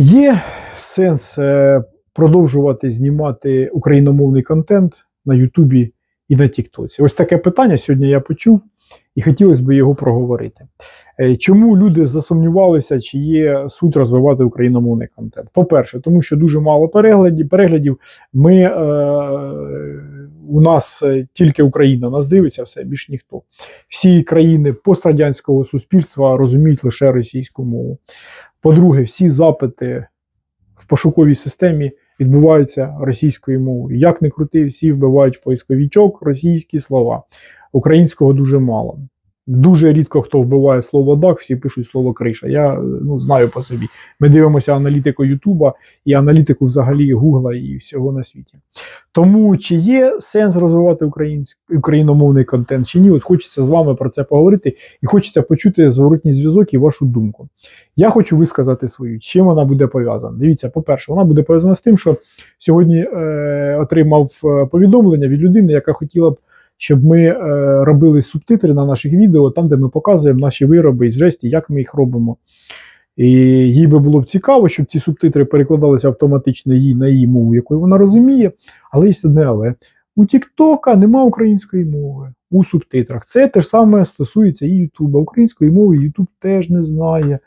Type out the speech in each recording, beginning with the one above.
Є сенс е, продовжувати знімати україномовний контент на Ютубі і на Тіктоці? Ось таке питання сьогодні я почув і хотілося б його проговорити. Е, Чому люди засумнівалися, чи є суть розвивати україномовний контент? По-перше, тому що дуже мало переглядів. переглядів. Ми, е, у нас е, тільки Україна нас дивиться, все більш ніхто. Всі країни пострадянського суспільства розуміють лише російську мову. По-друге, всі запити в пошуковій системі відбуваються російською мовою. Як не крути, всі вбивають в поисковичок російські слова. Українського дуже мало. Дуже рідко хто вбиває слово дах, всі пишуть слово криша. Я ну, знаю по собі. Ми дивимося аналітику Ютуба і аналітику взагалі Гугла і всього на світі. Тому чи є сенс розвивати українськ... україномовний контент, чи ні? От хочеться з вами про це поговорити, і хочеться почути зворотній зв'язок і вашу думку. Я хочу висказати свою, чим вона буде пов'язана. Дивіться, по-перше, вона буде пов'язана з тим, що сьогодні е, отримав е, повідомлення від людини, яка хотіла б, щоб ми е, робили субтитри на наших відео, там, де ми показуємо наші вироби із жесті, як ми їх робимо. І їй би було б цікаво, щоб ці субтитри перекладалися автоматично їй на її мову, якою вона розуміє. Але є одне але. У Тіктока нема української мови у субтитрах. Це те ж саме стосується і Ютуба. Української мови Ютуб теж не знає.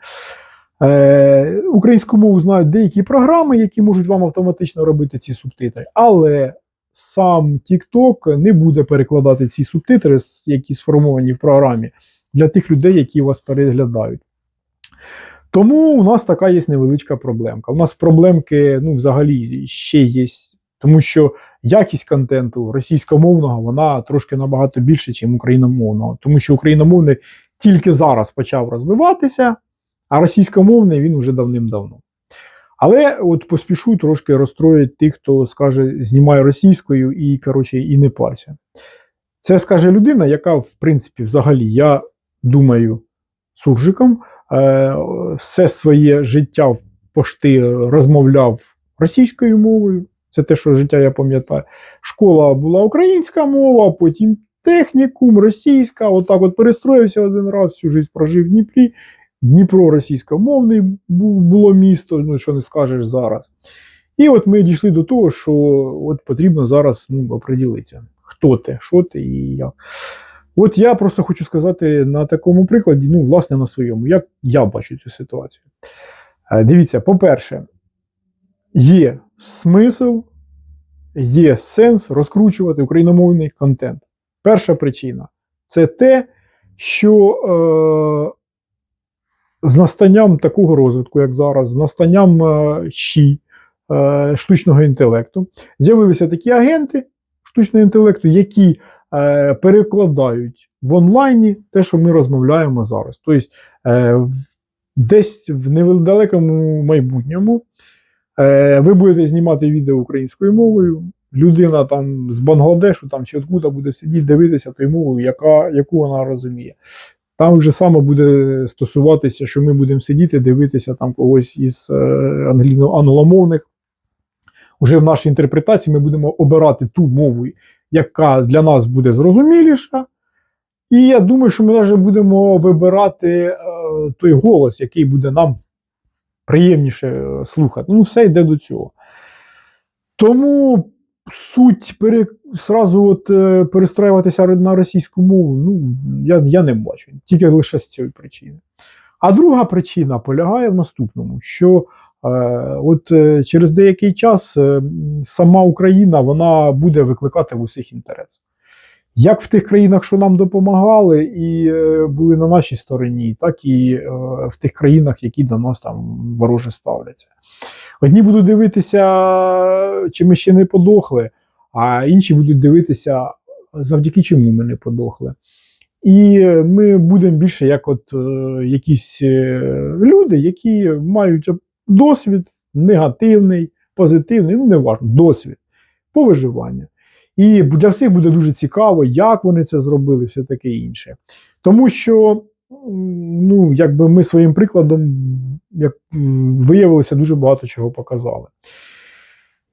Е, Українську мову знають деякі програми, які можуть вам автоматично робити ці субтитри. Але сам TikTok не буде перекладати ці субтитри, які сформовані в програмі, для тих людей, які вас переглядають. Тому у нас така є невеличка проблемка. У нас проблемки ну, взагалі ще є, тому що якість контенту російськомовного вона трошки набагато більше, ніж україномовного. Тому що україномовний тільки зараз почав розвиватися, а російськомовний він вже давним-давно. Але от поспішу трошки розстроїть тих, хто скаже, знімає російською і, коротше, і не парся. Це скаже людина, яка, в принципі, взагалі, я думаю, суржиком, е, все своє життя в пошти розмовляв російською мовою. Це те, що життя я пам'ятаю. Школа була українська мова, потім технікум, російська. Отак от перестроївся один раз, всю життя прожив в Дніпрі. Дніпро російськомовний було місто, ну що не скажеш зараз. І от ми дійшли до того, що от потрібно зараз ну, оприділитися, хто ти, що ти і як. От я просто хочу сказати на такому прикладі, ну, власне, на своєму, як я бачу цю ситуацію. Е, Дивіться, по-перше, є смисл, є сенс розкручувати україномовний контент. Перша причина це те, що е, з настанням такого розвитку, як зараз, з настанням е, щі, е, штучного інтелекту, з'явилися такі агенти штучного інтелекту, які е, перекладають в онлайні те, що ми розмовляємо зараз. Тобто, десь в недалекому майбутньому ви будете знімати відео українською мовою. Людина там з Бангладешу там, чи откуда буде сидіти, дивитися тою мовою, яка, яку вона розуміє. Там вже саме буде стосуватися, що ми будемо сидіти, дивитися там когось із е, англомовних. Уже в нашій інтерпретації ми будемо обирати ту мову, яка для нас буде зрозуміліша. І я думаю, що ми навіть будемо вибирати е, той голос, який буде нам приємніше е, слухати. Ну, все йде до цього. Тому суть пере, сразу от, е, перестраюватися на російську мову, ну, я, я не бачу. Тільки лише з цієї причини. А друга причина полягає в наступному: що е, от е, через деякий час е, сама Україна вона буде викликати в усіх інтерес. Як в тих країнах, що нам допомагали і е, були на нашій стороні, так і е, в тих країнах, які до нас там вороже ставляться. Одні будуть дивитися, чи ми ще не подохли, а інші будуть дивитися, завдяки чому ми не подохли. І ми будемо більше як от е, якісь люди, які мають досвід негативний, позитивний, ну не важливо, досвід по виживанню. І для всіх буде дуже цікаво, як вони це зробили, все таке інше. Тому що ну, якби ми своїм прикладом, як виявилося, дуже багато чого показали.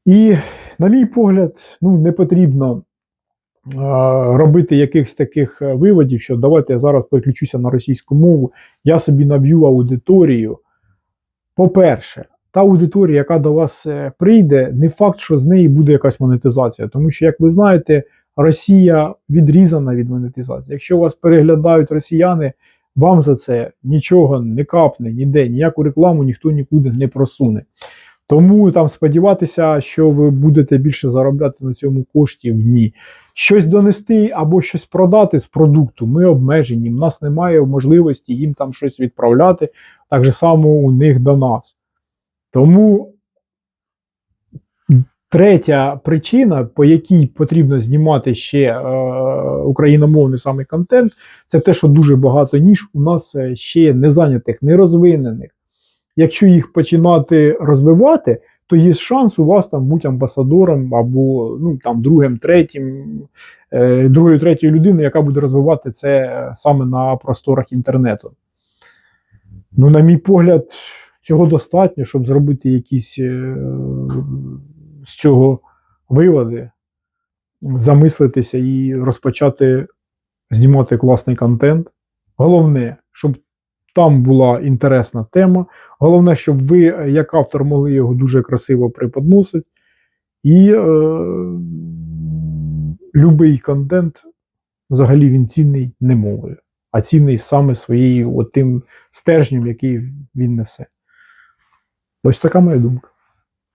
І, на мій погляд, ну, не потрібно е, робити якихось таких е, виводів, що давайте я зараз переключуся на російську мову, я собі наб'ю аудиторію. По-перше, та аудиторія, яка до вас е, прийде, не факт, що з неї буде якась монетизація. Тому що, як ви знаєте, Росія відрізана від монетизації. Якщо вас переглядають росіяни, вам за це нічого не капне, ніде, ніяку рекламу ніхто нікуди не просуне. Тому там сподіватися, що ви будете більше заробляти на цьому коштів, ні. Щось донести або щось продати з продукту, ми обмежені. У нас немає можливості їм там щось відправляти, так же само у них до нас. Тому третя причина, по якій потрібно знімати ще е, україномовний саме контент, це те, що дуже багато ніж у нас е, ще є незайнятих, нерозвинених. Якщо їх починати розвивати, то є шанс у вас там бути амбасадором або ну, там, другим, третім, е, другою, третьою людиною, яка буде розвивати це е, саме на просторах інтернету. Ну, на мій погляд, цього достатньо, щоб зробити якісь е, з цього виводи, замислитися і розпочати знімати класний контент. Головне, щоб там була інтересна тема. Головне, щоб ви, як автор, могли його дуже красиво преподносити. І е, любий контент, взагалі, він цінний не мовою, а цінний саме своєю тим стержнем, який він несе. Ось така моя думка.